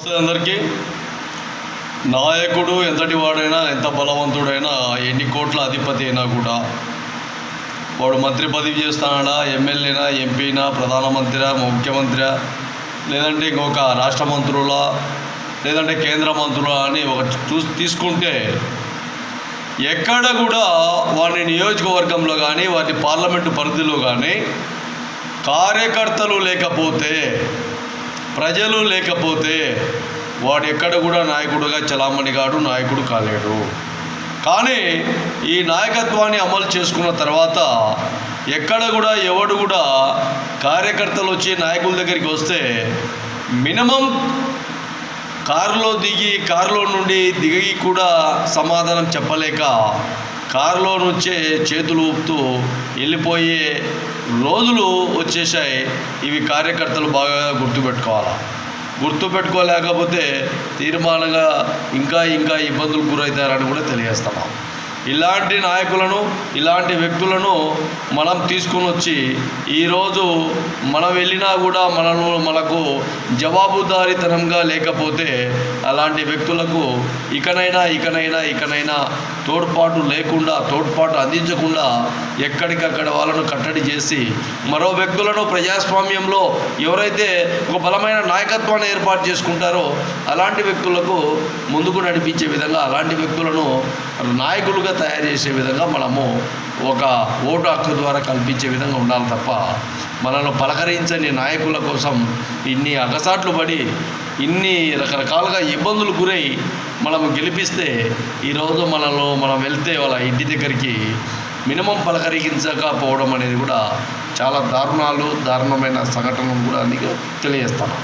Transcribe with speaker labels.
Speaker 1: అందరికీ. నాయకుడు ఎంతటి వాడైనా ఎంత బలవంతుడైనా ఎన్ని కోట్ల అధిపతి అయినా కూడా వాడు మంత్రి పదవి చేస్తాడా ఎమ్మెల్యేనా ఎంపీనా ప్రధానమంత్రి ముఖ్యమంత్రి లేదంటే ఇంకొక రాష్ట్ర మంత్రుల లేదంటే కేంద్ర మంత్రుల అని ఒక చూ తీసుకుంటే ఎక్కడ కూడా వారి నియోజకవర్గంలో కానీ వారి పార్లమెంటు పరిధిలో కానీ కార్యకర్తలు లేకపోతే ప్రజలు లేకపోతే వాడు ఎక్కడ కూడా నాయకుడుగా చలామణి కాడు నాయకుడు కాలేడు. కానీ ఈ నాయకత్వాన్ని అమలు చేసుకున్న తర్వాత ఎక్కడ కూడా ఎవడు కూడా కార్యకర్తలు వచ్చి నాయకుల దగ్గరికి వస్తే మినిమం కారులో దిగి కారులో నుండి దిగి కూడా సమాధానం చెప్పలేక కారులో నుంచే చేతులు ఊపుతూ వెళ్ళిపోయే రోజులు వచ్చేసాయి ఇవి కార్యకర్తలు బాగా గుర్తుపెట్టుకోవాలి? గుర్తుపెట్టుకోలేకపోతే తీర్మానంగా ఇంకా ఇంకా ఇబ్బందులు గురవుతారని కూడా తెలియజేస్తున్నాం ఇలాంటి నాయకులను ఇలాంటి వ్యక్తులను మనం తీసుకుని వచ్చి ఈరోజు మనం వెళ్ళినా కూడా మనను మనకు జవాబుదారీతనంగా లేకపోతే అలాంటి వ్యక్తులకు ఇకనైనా ఇకనైనా ఇకనైనా తోడ్పాటు లేకుండా తోడ్పాటు అందించకుండా ఎక్కడికక్కడ వాళ్ళను కట్టడి చేసి మరో వ్యక్తులను ప్రజాస్వామ్యంలో ఎవరైతే ఒక బలమైన నాయకత్వాన్ని ఏర్పాటు చేసుకుంటారో అలాంటి వ్యక్తులకు ముందుకు నడిపించే విధంగా అలాంటి వ్యక్తులను నాయకులుగా తయారు చేసే విధంగా మనము ఒక ఓటు హక్కు ద్వారా కల్పించే విధంగా ఉండాలి తప్ప మనల్ని పలకరించని నాయకుల కోసం ఇన్ని అగసాట్లు పడి ఇన్ని రకరకాలుగా ఇబ్బందులు గురై మనం గెలిపిస్తే ఈరోజు మనలో మనం వెళ్తే వాళ్ళ ఇంటి దగ్గరికి మినిమం పలకరించకపోవడం అనేది కూడా చాలా దారుణాలు దారుణమైన సంఘటనలు కూడా అందుకే తెలియజేస్తాను.